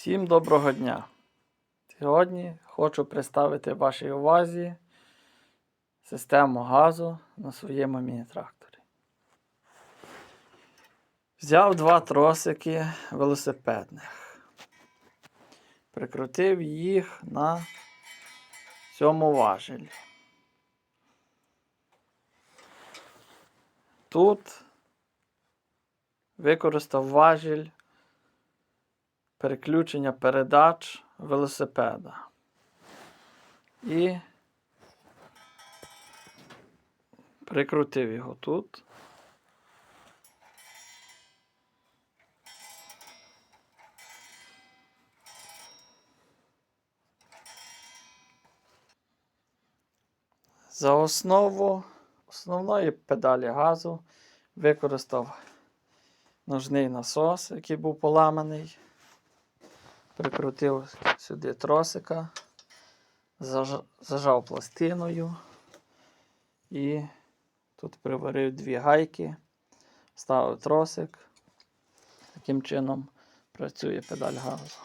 Всім доброго дня! Сьогодні хочу представити вашій увазі систему газу на своєму міні-тракторі. Взяв два тросики велосипедних, прикрутив їх на цьому важелі. Тут використав важіль переключення передач велосипеда. І прикрутив його тут. За основу основної педалі газу використав ножний насос, який був поламаний. Прикрутив сюди тросика, заж- зажав пластиною і тут приварив дві гайки, ставив тросик. Таким чином працює педаль газу.